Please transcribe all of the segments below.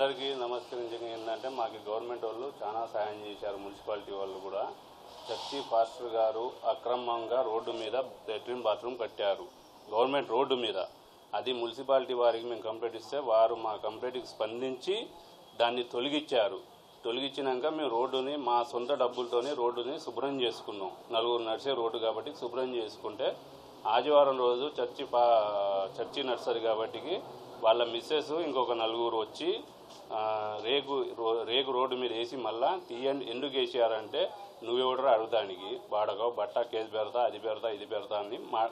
అందరికీ నమస్కరించడం ఏంటంటే మాకు గవర్నమెంట్ వాళ్ళు చాలా సాయం చేశారు మున్సిపాలిటీ వాళ్ళు కూడా. శక్తి పాస్టర్ గారు అక్రమంగా రోడ్డు మీద లెట్రిన్ బాత్రూమ్ కట్టారు. గవర్నమెంట్ రోడ్డు మీద. అది మున్సిపాలిటీ వారికి మేము కంప్లైంట్ ఇస్తే వారు మా కంప్లైంట్కి స్పందించి దాన్ని తొలగించారు తొలగించినాక మేము రోడ్డుని మా సొంత డబ్బులతోనే రోడ్డుని శుభ్రం చేసుకున్నాం. నలుగురు నడిచే రోడ్డు కాబట్టి శుభ్రం చేసుకుంటే ఆదివారం రోజు చర్చి పా చర్చి నర్సరీ కాబట్టికి వాళ్ళ మిస్సెస్ ఇంకొక నలుగురు వచ్చి రేగు రేకు రో- రేకు రోడ్డు మీద వేసి మళ్ళా తీయండి ఎందుకు వేసారంటే నువ్వెవడరా అడుగుతానికి వాడకో బట్ట కేసు పెడతా అది పెడతా ఇది పెడతా అని మా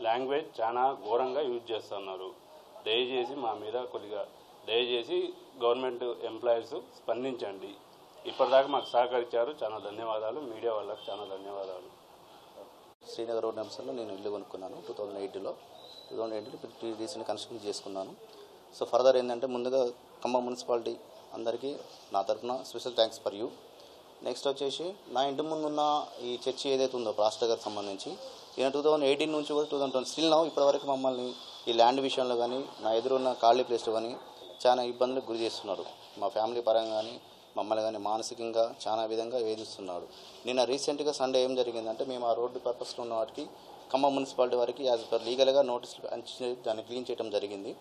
లాంగ్వేజ్ చాలా ఘోరంగా యూజ్ చేస్తున్నారు. దయచేసి మా మీద కొద్దిగా దయచేసి గవర్నమెంట్ ఎంప్లాయీస్ స్పందించండి. ఇప్పటిదాకా మాకు సహకరించారు చాలా ధన్యవాదాలు మీడియా వాళ్ళకు చాలా ధన్యవాదాలు. శ్రీనగర్ రోడ్ అంశంలో నేను ఇల్లు కొనుక్కున్నాను టూ థౌజండ్ ఎయిట్లో. టూ థౌజండ్ ఎయిట్లో ఇప్పుడు రీసెంట్ కన్స్ట్రక్షన్ చేసుకున్నాను. సో ఫర్దర్ ఏంటంటే ముందుగా ఖమ్మం మున్సిపాలిటీ అందరికీ నా తరఫున special thanks for you. Next వచ్చేసి నా ఇంటి ముందున్న ఈ చర్చి ఏదైతే ఉందో పాస్టర్ గారికి సంబంధించి నేను టూ థౌజండ్ ఎయిటీన్ నుంచి కూడా టూ థౌసండ్ ట్వంటీ స్టిల్ నా ఇప్పటివరకు మమ్మల్ని ఈ ల్యాండ్ విషయంలో కానీ నా ఎదురున్న ఖాళీ ప్లేస్లో కానీ చాలా ఇబ్బందులకు గురి చేస్తున్నాడు మా ఫ్యామిలీ పరంగా కానీ మమ్మల్ని కానీ మానసికంగా చాలా విధంగా వేధిస్తున్నాడు. నిన్న రీసెంట్గా సండే ఏం జరిగిందంటే మేము ఆ రోడ్డు పర్పస్లో ఉన్న వాటికి ఖమ్మం మున్సిపాలిటీ వారికి యాజ్ పర్ లీగల్గా నోటీసులు అంచి దాన్ని క్లీన్ చేయడం జరిగింది.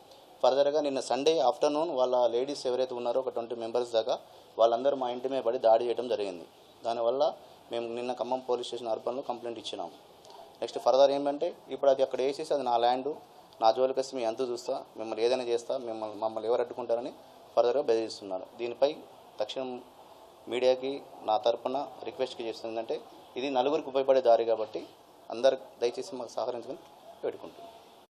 ఫర్దర్గా నిన్న సండే ఆఫ్టర్నూన్ వాళ్ళ లేడీస్ ఎవరైతే ఉన్నారో ఒక ట్వంటీ మెంబర్స్ దాకా వాళ్ళందరూ మా ఇంటి మీద పడి దాడి చేయడం జరిగింది. దానివల్ల మేము నిన్న ఖమ్మం పోలీస్ స్టేషన్ అర్బన్లో కంప్లైంట్ ఇచ్చినాం. నెక్స్ట్ ఫర్దర్ ఏంటంటే ఇప్పుడు అది అక్కడ వేసేసి అది నా ల్యాండ్ నా జోలికి వస్తే మీ అంత చూస్తా మిమ్మల్ని ఏదైనా చేస్తా మిమ్మల్ని మమ్మల్ని ఎవరు అడ్డుకుంటారని ఫర్దర్గా బెదిరిస్తున్నారు దీనిపై తక్షణం మీడియాకి నా తరపున రిక్వెస్ట్కి చేస్తుందంటే ఇది నలుగురికి ఉపయోగపడే దారి కాబట్టి అందరు దయచేసి మాకు సహకరించుకొని పెట్టుకుంటుంది